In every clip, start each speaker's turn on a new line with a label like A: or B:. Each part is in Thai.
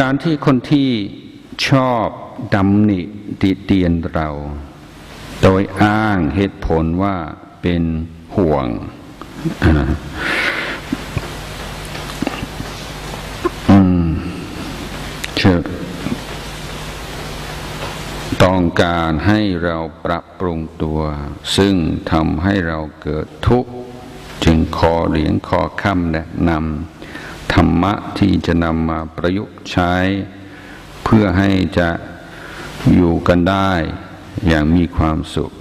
A: การที่คนที่ชอบดำหนิติเตียนเรา โดยอ้างเหตุผลว่าเป็นห่วง อืมเชื่อต้องการให้เราปรับปรุงตัว ซึ่งทำให้เราเกิดทุกข์ จึงขอเหรียญขอคำแนะนำ ธรรมะที่จะนำมาประยุกต์ใช้ เพื่อให้จะอยู่กันได้อย่างมีความสุข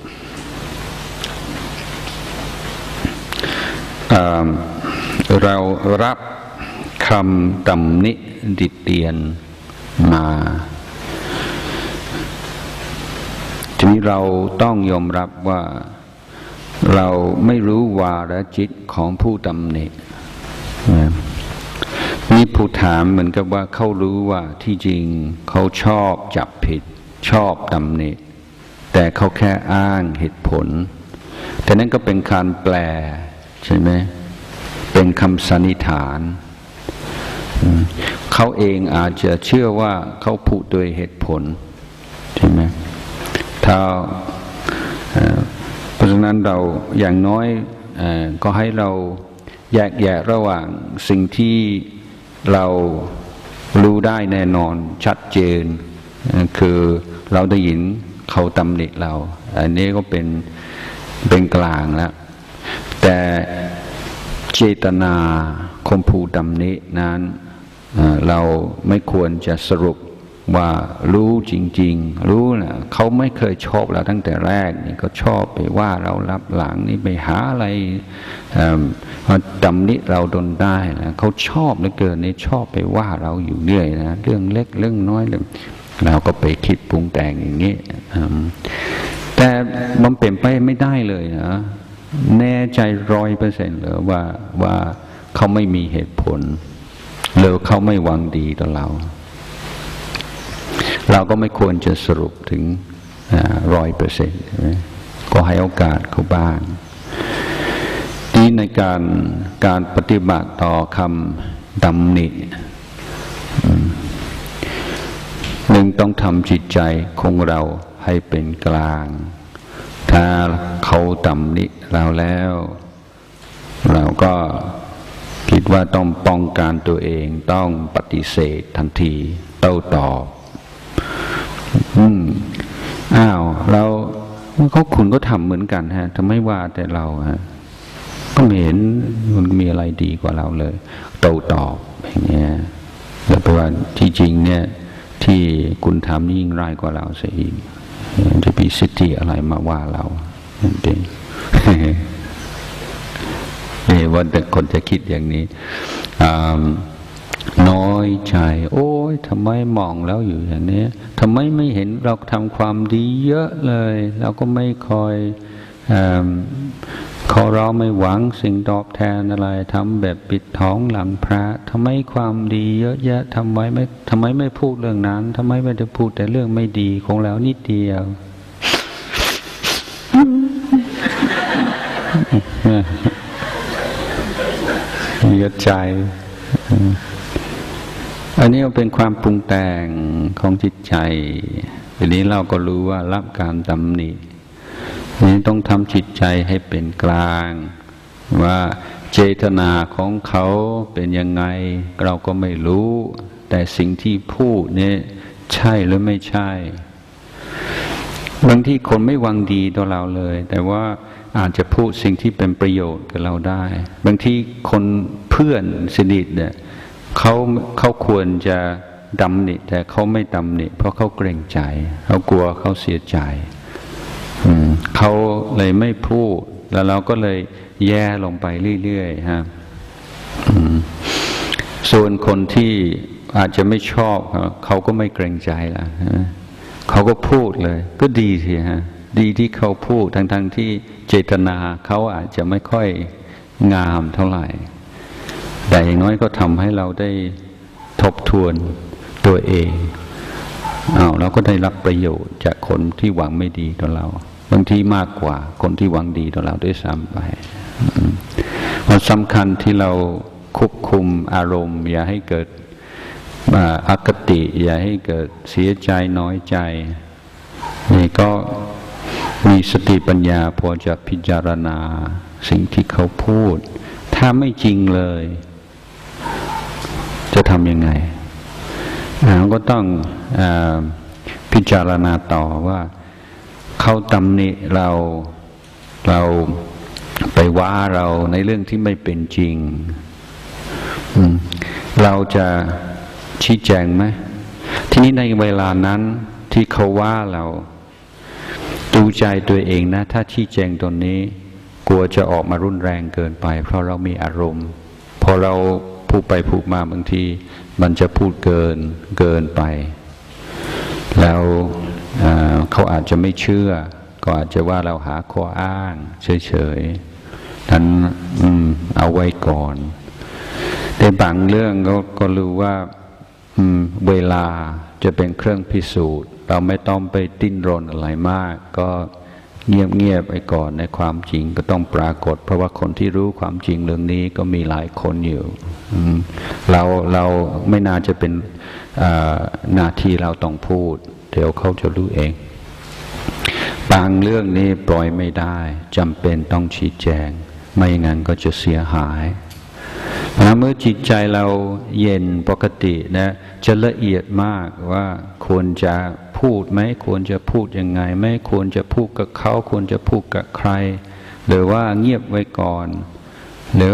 A: เรารับคำตำนิดิเตียนมาทีนี้เราต้องยอมรับว่าเราไม่รู้วาระจิตของผู้ตำหนิ นี่ผู้ถามเหมือนกับว่าเขารู้ว่าที่จริงเขาชอบจับผิด ชอบตำหนิแต่เขาแค่อ้างเหตุผล แต่นั่นก็เป็นการแปลใช่ไหมเป็นคำสันนิษฐานเขาเองอาจจะเชื่อว่าเขาพูดโดยเหตุผลใช่ไหมถ้าเพราะฉะนั้นเราอย่างน้อยก็ให้เราแยกแยะระหว่างสิ่งที่ เรารู้ได้แน่นอนชัดเจน คือเราได้ยินเขาตำหนิเรา อันนี้ก็เป็นเป็นกลางแล้ว แต่เจตนาคมผูดำนี้นั้นเราไม่ควรจะสรุป ว่ารู้จริง ๆ รู้นะเขาไม่เคยชอบเราตั้งแต่แรกนี่ก็ชอบไปว่าเรารับหลังนี่ไปหาอะไรมาดำนิเราดนได้นะเขาชอบเหลือเกินนี่ชอบไปว่าเราอยู่เรื่อยนะเรื่องเล็กเรื่องน้อยเลยเราก็ไปคิดปรุงแต่งอย่างนี้แต่มันเปลี่ยนไปไม่ได้เลยนะแน่ใจร้อยเปอร์เซ็นต์เลยว่าว่าเขาไม่มีเหตุผลหรือเขาไม่หวังดีต่อเรา เราก็ไม่ควรจะสรุปถึงร้อยเปอร์เซ็นต์ก็ให้โอกาสเขาบ้างนี่ในการการปฏิบัติต่อคำดำหนิหนึ่งต้องทำจิตใจของเราให้เป็นกลาง ถ้าเขาตำหนิเราแล้ว เราก็คิดว่าต้องป้องกันตัวเองต้องปฏิเสธทันทีโต้ตอบ อืมอ้าว เราเขาคุณก็ทำเหมือนกันฮะทำไมว่าแต่เราฮะก็ไม่เห็นมันมีอะไรดีกว่าเราเลยโตตอบอย่างเงี้ยแล้วแปลว่าที่จริงเนี่ย ที่คุณทำยิ่งร้ายกว่าเราเสียอีกจะมีสิทธิอะไรมาว่าเราเองนี่ว่าแต่คนจะคิดอย่างนี้อ่า น้อยใจ โอ้ยทำไมมองแล้วอยู่อย่างนี้ทำไมไม่เห็นเราทำความดีเยอะเลย เราก็ไม่คอยขอเราไม่หวังสิ่งตอบแทนอะไรทำแบบปิดท้องหลังพระทำไมความดีเยอะแยะทำไมไม่ทำไมไม่พูดเรื่องนั้นทำไมไม่ได้พูดแต่เรื่องไม่ดีของเรานิดเดียวมีใจ อันนี้เป็นความปรุงแต่งของจิตใจทีนี้เราก็รู้ว่ารับการตำหนินี้ต้องทำจิตใจให้เป็นกลาง ว่าเจตนาของเขาเป็นยังไง เราก็ไม่รู้ แต่สิ่งที่พูดเนี่ยใช่หรือไม่ใช่ บางที่คนไม่วังดีต่อเราเลย แต่ว่าอาจจะพูดสิ่งที่เป็นประโยชน์กับเราได้ บางทีคนเพื่อนสนิทเนี่ย เขาเขาควรจะดำหนิแต่เขาไม่ดำหนิเพราะเขาเกรงใจ เขากลัวเขาเสียใจเขาเลยไม่พูด แล้วเราก็เลยแย่ลงไปเรื่อยๆฮะส่วนคนที่อาจจะไม่ชอบเขาก็ไม่เกรงใจละเขาก็พูดเลย ก็ดีสิฮะดีที่เขาพูดทั้งๆทที่เจตนาเขาอาจจะไม่ค่อยงามเท่าไหร่ แต่อย่างน้อยก็ทำให้เราได้ทบทวนตัวเองเอาเราก็ได้รับประโยชน์จากคนที่หวังไม่ดีต่อเรา บางทีมากกว่าคนที่หวังดีต่อเราด้วยซ้ำไปมันสำคัญที่เราควบคุมอารมณ์ อย่าให้เกิดอคติ อย่าให้เกิดเสียใจน้อยใจ นี่ก็มีสติปัญญาพอจะพิจารณาสิ่งที่เขาพูด ถ้าไม่จริงเลย จะทำยังไงเราก็ต้องอพิจารณาต่อว่าเขาตำหนิเราเราไปว่าเราในเรื่องที่ไม่เป็นจริง เราจะชี้แจงไหมทีนี้ในเวลานั้นที่เขาว่าเรา ดูใจตัวเองนะ ถ้าชี้แจงตรงนี้ กลัวจะออกมารุนแรงเกินไป เพราะเรามีอารมณ์ พอเรา พูดไปพูดมาบางที มันจะพูดเกินเกินไป แล้วเขาอาจจะไม่เชื่อ ก็อาจจะว่าเราหาข้ออ้างเฉยๆนั้นเอาไว้ก่อนแต่บางเรื่องก็ก็รู้ว่าเวลาจะเป็นเครื่องพิสูจน์ เราไม่ต้องไปดิ้นรนอะไรมาก ก็เงียบๆไปก่อนในความจริงก็ต้องปรากฏ เพราะว่าคนที่รู้ความจริงเรื่องนี้ก็มีหลายคนอยู่ เราเราไม่น่าจะเป็นหน้าที่เราต้องพูด เดี๋ยวเขาจะรู้เอง บางเรื่องนี้ปล่อยไม่ได้จำเป็นต้องชี้แจง ไม่งั้นก็จะเสียหายนะเมื่อจิตใจเราเย็นปกตินะจะละเอียดมากว่าควรจะพูดไหมควรจะพูดยังไงไม่ควรจะพูดกับเขาควรจะพูดกับใคร หรือว่าเงียบไว้ก่อน หรือ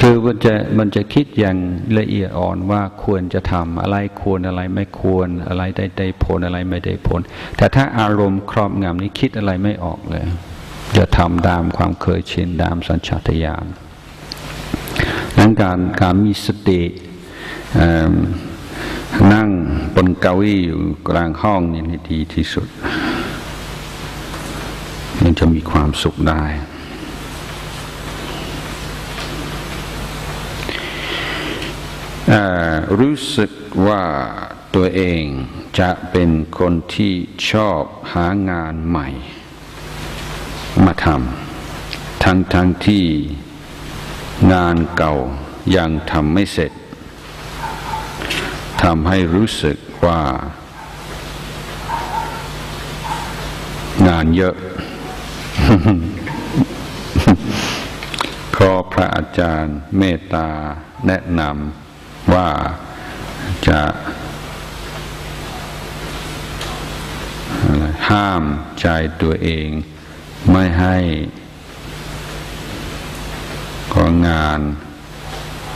A: คือมันจะมันจะคิดอย่างละเอียดอ่อนว่าควรจะทำอะไรควรอะไรไม่ควรอะไรได้ได้ผลอะไรไม่ได้ผล แต่ถ้าอารมณ์ครอบงำนี้คิดอะไรไม่ออกเลย จะทำตามความเคยชินตามสัญชาตญาณนั้นการการมีสตินั่งบนเก้าอี้อยู่กลางห้องนี่ดีที่สุดมันจะมีความสุขได้ รู้สึกว่าตัวเองจะเป็นคนที่ชอบหางานใหม่ มาทำทั้งทั้งที่งานเก่ายังทำไม่เสร็จทำให้รู้สึกว่า งานเยอะ ขอพระอาจารย์เมตตาแนะนำ ว่าจะห้ามใจตัวเองไม่ให้ของงาน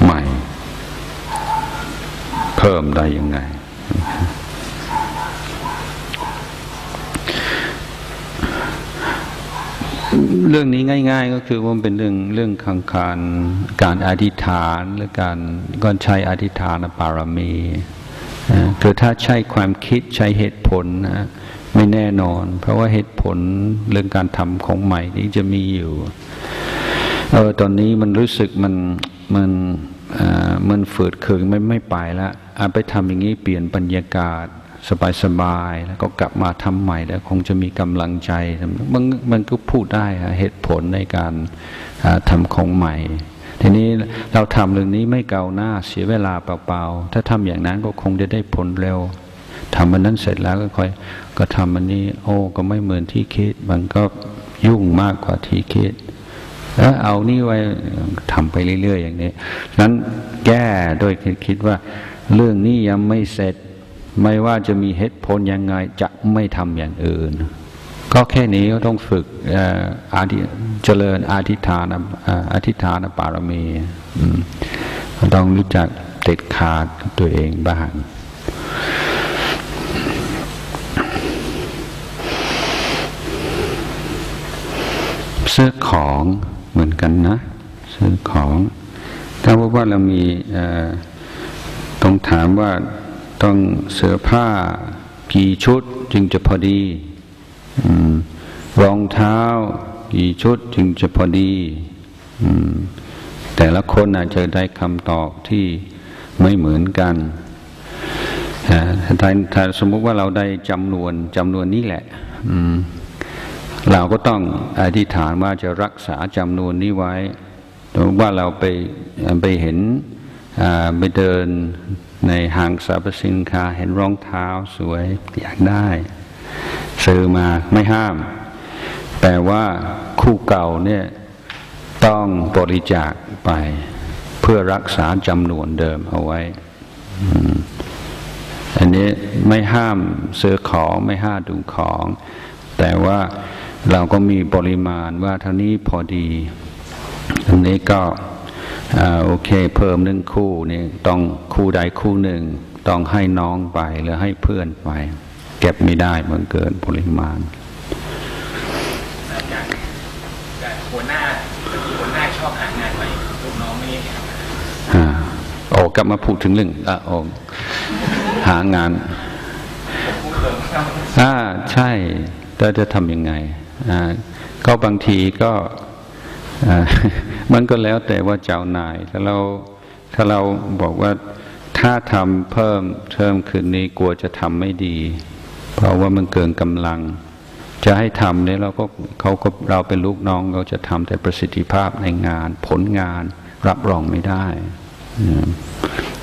A: ใหม่ เพิ่มได้ยังไง เรื่องนี้ง่าย ๆ ก็คือว่าเป็นเรื่องเรื่องขังการการอธิษฐานหรือการก็ใช้อธิษฐานปารมีคือถ้าใช้ความคิดใช้เหตุผลนะไม่แน่นอน เพราะว่าเหตุผลเรื่องการทำของใหม่นี้จะมีอยู่เออตอนนี้มันรู้สึกมันมันมันฝืดเคืองไม่ไม่ไปแล้วอาไปทำอย่างนี้เปลี่ยนบรรยากาศ สบายๆแล้วก็กลับมาทำใหม่แล้วคงจะมีกำลังใจมันมันก็พูดได้เหตุผลในการทำของใหม่ ทีนี้เราทำเรื่องนี้ไม่เกาหน้าเสียเวลาเปล่าๆถ้าทำอย่างนั้นก็คงจะได้ผลเร็วทำมันนั้นเสร็จแล้วก็ค่อยก็ทำมันนี้ โอ้ก็ไม่เหมือนที่คิด มันก็ยุ่งมากกว่าที่คิดแล้วเอานี่ไว้ทำไปเรื่อยๆอย่างนี้นั้นแก้โดยคิดว่าเรื่องนี้ยังไม่เสร็จ ไม่ว่าจะมีเหตุผลยังไงจะไม่ทำอย่างอื่น ก็แค่นี้ก็ต้องฝึกอาธิเจริญอาธิฐานอธิฐานปารมีต้องรู้จักเด็ดขาดตัวเองบ้างซื้อของเหมือนกันนะซื้อของถ้าว่าเรามีต้องถามว่า ต้องเสื้อผ้ากี่ชุดจึงจะพอดีรองเท้ากี่ชุดจึงจะพอดีแต่ละคนอาจจะได้คำตอบที่ไม่เหมือนกันถ้าถ้าสมมุติว่าเราได้จำนวนจำนวนนี้แหละเราก็ต้องอธิษฐานว่าจะรักษาจำนวนนี้ไว้ว่าเราไปไปเห็น ไปเดินในห้างสรรพสินค้าเห็นรองเท้าสวยอยากได้ ซื้อมาไม่ห้าม แต่ว่าคู่เก่าเนี่ยต้องบริจาคไป เพื่อรักษาจำนวนเดิมเอาไว้อันนี้ไม่ห้ามซื้อของไม่ห้ามดูของ แต่ว่าเราก็มีปริมาณว่าเท่านี้พอดีอันนี้ก็ โอเค เพิ่มหนึ่งคู่นี่ต้องคู่ใดคู่หนึ่ง ต้องให้น้องไปหรือให้เพื่อนไป เก็บไม่ได้มันเกินปริมาณ
B: อาจารย์แต่หัวหน้าหัวหน้าชอบหางานใหม่ลูกน้องไม่ทำ
A: อ่าโอ้กลับมาพูดถึงเรื่องอะโอ้หางาน
B: พูดเพิ่มครับ
A: อ่าใช่แต่จะทำยังไงอ่าก็บางทีก็อ่า มันก็แล้วแต่ว่าเจ้านายถ้าเราถ้าเราบอกว่าถ้าทำเพิ่มเพิ่มคืนนี้กลัวจะทำไม่ดี เพราะว่ามันเกินกำลัง จะให้ทำเนี่ยเราก็เขาก็เราเป็นลูกน้องเราจะทำแต่ประสิทธิภาพในงาน ผลงานรับรองไม่ได้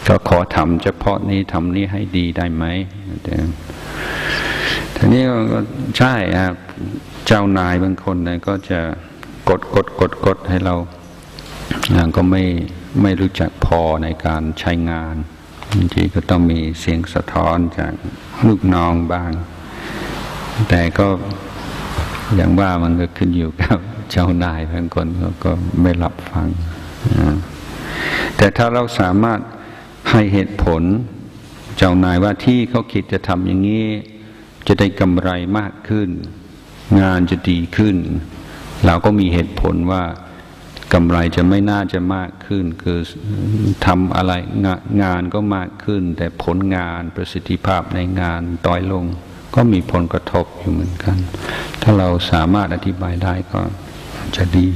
A: ก็ขอทำเฉพาะนี้ทำนี้ให้ดีได้ไหมเดีทีนี้ก็ใช่ครับเจ้านายบางคนเนี่ยก็จะกดกดกดกดให้เรา ก็ไม่ไม่รู้จักพอในการใช้งานบางทีก็ต้องมีเสียงสะท้อนจากลูกน้องบ้าง แต่ก็อย่างว่ามันก็ขึ้นอยู่กับเจ้านายบางคนเขาก็ไม่รับฟัง แต่ถ้าเราสามารถให้เหตุผล เจ้านายว่าที่เขาคิดจะทำอย่างนี้ จะได้กำไรมากขึ้น งานจะดีขึ้น เราก็มีเหตุผลว่า กำไรจะไม่น่าจะมากขึ้น คือทำอะไรงางานก็มากขึ้น แต่ผลงานประสิทธิภาพในงานต้อยลง ก็มีผลกระทบอยู่เหมือนกัน ถ้าเราสามารถอธิบายได้ก็จะดี